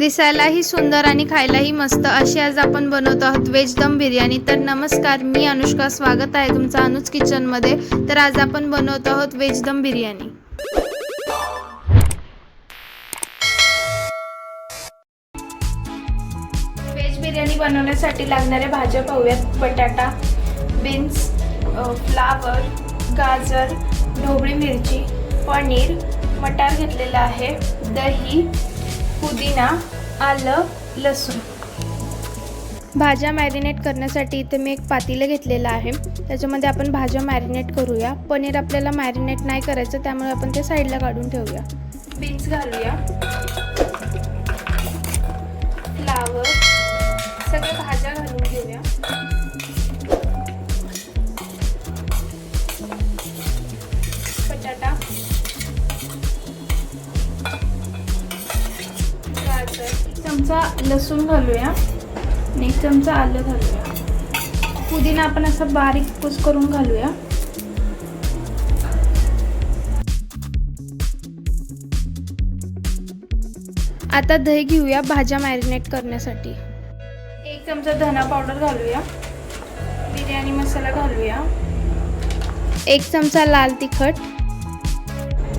दिसायलाही सुंदर आणि खायलाही मस्त. अशी आज आपण बनवतो आहोत व्हेज दम बिर्याणी. तर नमस्कार मी अनुष्का. स्वागत आहे तुमचं अनुज किचनमध्ये तर आज आपण बनवत आहोत व्हेज दम बिर्याणी. व्हेज बिर्याणी बनवण्यासाठी लागणाऱ्या भाज्या पाहूयात. बटाटा बीन्स फ्लावर गाजर ढोबळी मिरची पनीर मटार घेतलेला आहे दही पुदिना आलं लसूण. भाज्या मॅरिनेट करण्यासाठी इथे मी एक पातेलं घेतलेलं आहे. त्याच्यामध्ये आपण भाज्या मॅरिनेट करूया. पनीर आपल्याला मॅरिनेट नाही करायचं त्यामुळे आपण ते साईडला काढून ठेवूया. बीन्स घालूया. फ्लावर. चमचा लसूण घालूया. आणि एक चमचा आलं घालूया. पुदिना आपण असं बारीक कुस करून घालूया. आता दही घेऊया भाज्या मॅरिनेट करण्यासाठी. एक चमचा धना पावडर घालूया. बिर्याणी मसाला घालूया. एक चमचा लाल तिखट.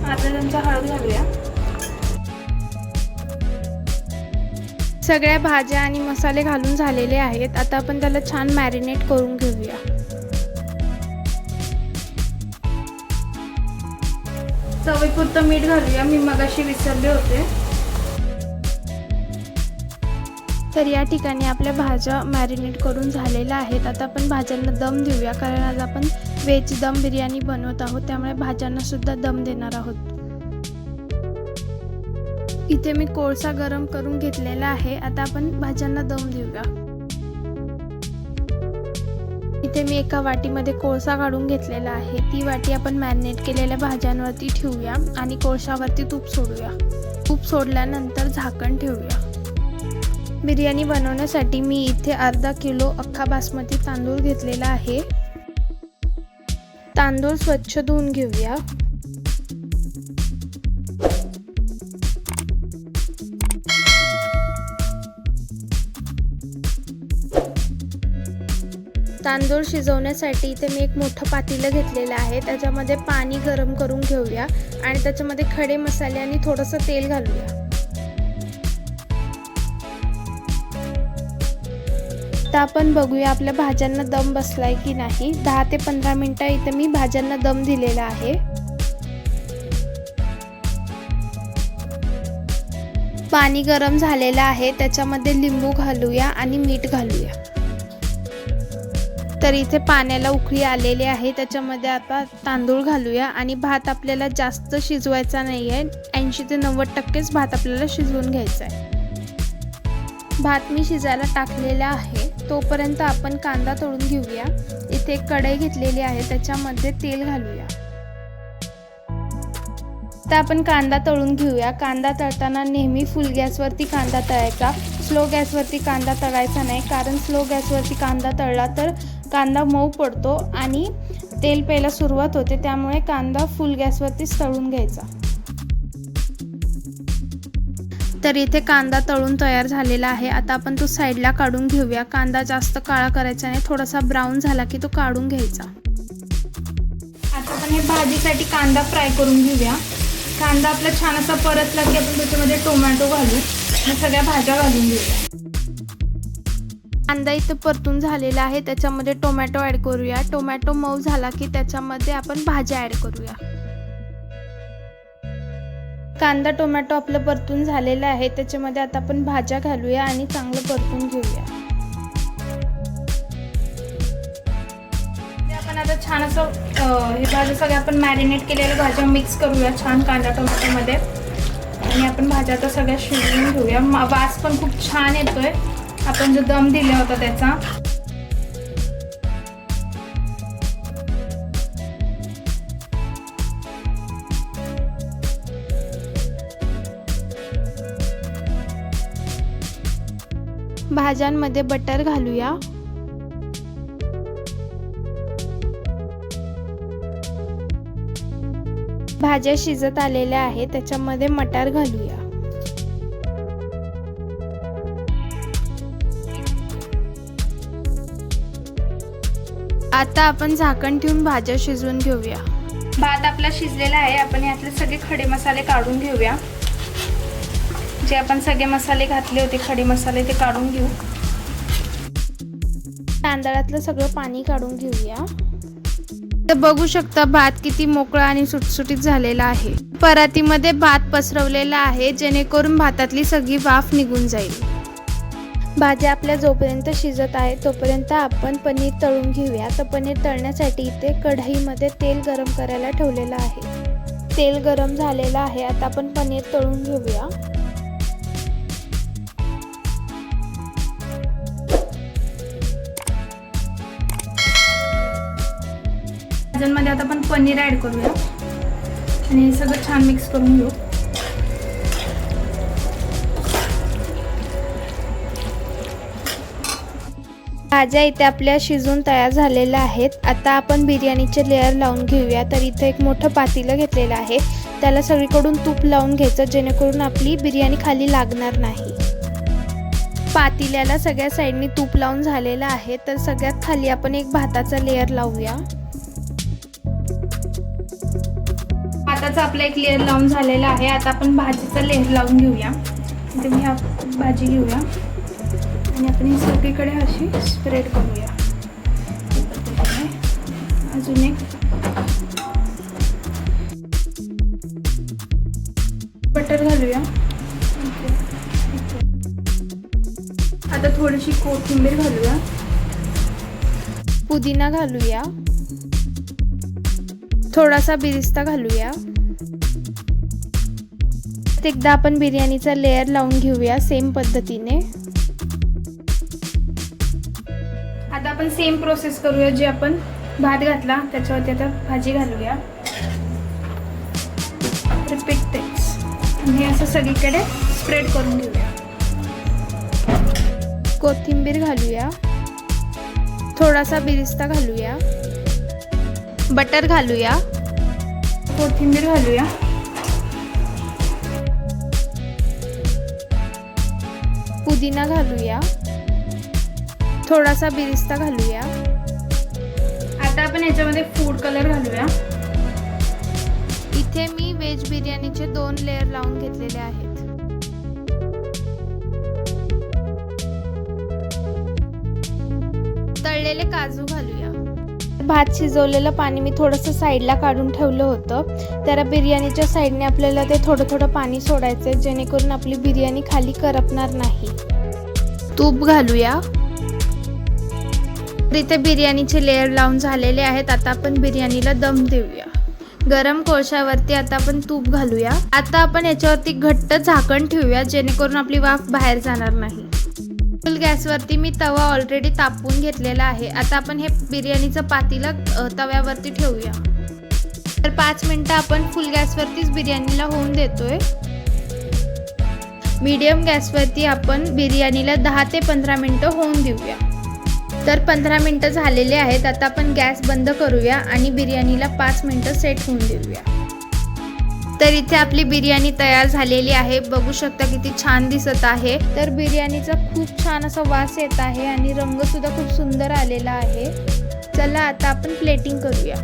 अर्धा चमचा हळद घालूया. सगळ्या भाज्या आणि मसाले घालून झालेले आहेत. आता आपण त्याला छान मॅरिनेट करून घेऊया. चवीपुरतं मीठ घालूया. मी मगाशी विसरले होते. तर या ठिकाणी आपल्या भाज्या मॅरिनेट करून झालेल्या आहेत. आता आपण भाज्यांना दम देऊया कारण आज आपण व्हेज दम बिर्याणी बनवत आहोत. त्यामुळे भाज्यांना सुद्धा दम देणार आहोत. इथे मी कोळसा गरम करून घेतलेला आहे. आता आपण भाज्यांना दम देऊया. इथे मी एका वाटीमध्ये कोळसा काढून घेतलेला आहे. ती वाटी आपण मॅरिनेट केलेल्या भाज्यांवरती ठेवूया आणि कोळशावरती तूप सोडूया. तूप सोडल्यानंतर झाकण ठेवूया. बिर्याणी बनवण्यासाठी मी इथे अर्धा किलो अख्खा बासमती तांदूळ घेतलेला आहे. तांदूळ स्वच्छ धुवून घेऊया. तांदूळ शिजवण्यासाठी इथे मी एक मोठं पातेलं घेतलेलं आहे. त्याच्यामध्ये पाणी गरम करून घेऊया आणि त्याच्यामध्ये खडे मसाले आणि थोडंसं तेल घालूया. आता आपण बघूया आपल्या भाज्यांना दम बसलाय की नाही. दहा ते पंधरा मिनिटं इथे मी भाज्यांना दम दिलेला आहे. पाणी गरम झालेलं आहे. त्याच्यामध्ये लिंबू घालूया आणि मीठ घालूया. तर इथे पाण्याला उकळी आलेली आहे. त्याच्यामध्ये आता तांदूळ घालूया आणि भात आपल्याला जास्त शिजवायचा नाही आहे ऐंशी ते नव्वद टक्केच भात आपल्याला शिजवून घ्यायचा आहे. भात मी शिजायला टाकलेला आहे. तोपर्यंत आपण कांदा तळून घेऊया. इथे कढई घेतलेली आहे. त्याच्यामध्ये तेल घालूया. तर आपण कांदा तळून घेऊया. कांदा तळताना नेहमी फुल गॅसवरती कांदा तळायचा. स्लो गॅसवरती कांदा तळायचा नाही. कारण स्लो गॅसवरती कांदा तळला तर कांदा मऊ पडतो आणि तेल प्यायला सुरुवात होते. त्यामुळे कांदा फुल गॅसवरतीच तळून घ्यायचा. तर इथे कांदा तळून तयार झालेला आहे. आता आपण तो साईडला काढून घेऊया. कांदा जास्त काळा करायचा नाही. थोडासा ब्राऊन झाला की तो काढून घ्यायचा. आता आपण हे भाजीसाठी कांदा फ्राय करून घेऊया. कांदा आपला छान असा परतला की आपण त्याच्यामध्ये टोमॅटो घालू सगळ्या भाज्या घालून घेऊया कांदा इथं परतून झालेला आहे त्याच्यामध्ये टोमॅटो ॲड करूया. टोमॅटो मऊ झाला की त्याच्यामध्ये आपण भाज्या ॲड करूया. कांदा टोमॅटो आपलं परतून झालेलं आहे त्याच्यामध्ये आता आपण भाज्या घालूया आणि चांगलं परतून घेऊया. छान असं हे भाज्या सगळ्या आपण मॅरिनेट केलेल्या भाज्या मिक्स करूया छान कांदा टोमॅटोमध्ये आणि आपण भाज्या आता सगळ्या शिजवून घेऊया. वास पण खूप छान येतोय. आपण जो दम दिला होता त्याचा. भाज्यांमध्ये बटर घालूया. भाज्या शिजत आलेल्या आहेत त्याच्यामध्ये मटार घालूया. आता आपण झाकण ठेवून भाज्या शिजवून घेऊया. भात आपला शिजलेला आहे आपण यातले सगळे खडे मसाले काढून घेऊया. जे आपण सगळे मसाले घातले होते खडे मसाले ते काढून घेऊ. तांदळातलं सगळं पाणी काढून घेऊया. तर बघू शकता भात किती मोकळा आणि सुटसुटीत झालेला आहे. परातीमध्ये भात पसरवलेला आहे जेणेकरून भातातली सगळी वाफ निघून जाईल. भाज्या आपल्या जोपर्यंत शिजत आहे तोपर्यंत आपण पनीर तळून घेऊया. तर पनीर तळण्यासाठी इथे कढईमध्ये तेल गरम करायला ठेवलेलं आहे. तेल गरम झालेलं आहे. आता आपण पनीर तळून घेऊया. भाज्यांमध्ये आता आपण पनीर ॲड करूया. आणि हे सगळं छान मिक्स करून घेऊ. भाज्या इथे आपल्या शिजून तयार झालेल्या आहेत. आता आपण बिर्याणीचे लेअर लावून घेऊया. तर इथं एक मोठं पातीलं घेतलेलं आहे. त्याला सगळीकडून तूप लावून घ्यायचं जेणेकरून आपली बिर्याणी खाली लागणार नाही. पातिल्याला सगळ्या साईडनी तूप लावून झालेलं आहे. तर सगळ्यात खाली आपण एक भाताचा लेअर लावूया. भाताचा आपला एक लेअर लावून झालेला आहे. आता आपण भाजीचा लेअर लावून घेऊया. इथे मी हा भाजी घेऊया. आणि आपण ही सगळीकडे अशी स्प्रेड करूया. अजून एक. बटर घालूया. आता थोडीशी कोथिंबीर घालूया. पुदिना घालूया. थोडासा बिरिस्ता घालूया. एकदा आपण बिर्याणीचा लेअर लावून घेऊया सेम पद्धतीने. आता आपण सेम प्रोसेस करूया जे आपण भात घातला त्याच्यावरती आता भाजी घालूया. रिपीट तेच हे असं सगळीकडे स्प्रेड करून घेऊया. कोथिंबीर घालूया. थोडासा बिरिस्ता घालूया. बटर घालूया. कोथिंबीर घालूया. पुदिना घालूया. थोडासा बिरिस्ता घालूया. आता आपण याच्यामध्ये फूड कलर घालूया. इथे मी व्हेज बिर्याणीचे दोन लेअर लावून घेतलेले आहेत. तळलेले काजू घालूया. भात शिजवलेलं पाणी मी थोडंसं साईडला काढून ठेवलं होतं. तर बिर्याणीच्या साईडने आपल्याला ते थोडं थोडं पाणी सोडायचं आहे जेणेकरून आपली बिर्याणी खाली करपणार नाही. तूप घालूया. तर इथे बिर्याणीचे लेअर लावून झालेले आहेत. आता आपण बिर्याणीला दम देऊया. गरम कोळशावरती आता आपण तूप घालूया. आता आपण याच्यावरती घट्ट झाकण ठेवूया जेणेकरून आपली वाफ बाहेर जाणार नाही. फुल गॅसवरती मी तवा ऑलरेडी तापवून घेतलेला आहे. आता आपण हे बिर्याणीचं पातीला तव्यावरती ठेवूया. तर पाच मिनटं आपण फुल गॅसवरतीच बिर्याणीला होऊन देतोय. मीडियम गॅसवरती आपण बिर्याणीला दहा ते पंधरा मिनटं होऊन देऊया. तर पंधरा मिनटं झालेले आहेत. आता आपण गॅस बंद करूया आणि बिर्याणीला पाच मिनटं सेट होऊन देऊया. तर इथे आपली बिर्याणी तयार झालेली आहे. बघू शकता किती छान दिसत आहे. तर बिर्याणीचा खूप छान असा वास येत आहे आणि रंग सुद्धा खूप सुंदर आलेला आहे. चला आता आपण प्लेटिंग करूया.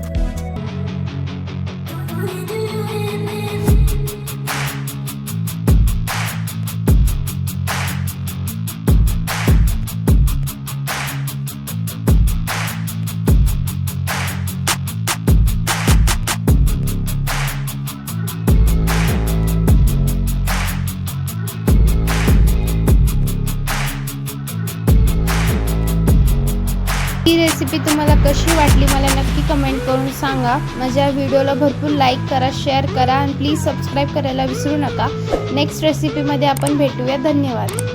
ही रेसिपी तुम्हाला कशी वाटली मला नक्की कमेंट करून सांगा. माझ्या व्हिडिओला भरपूर लाईक करा शेअर करा आणि प्लीज सबस्क्राईब करायला विसरू नका. नेक्स्ट रेसिपीमध्ये आपण भेटूया. धन्यवाद.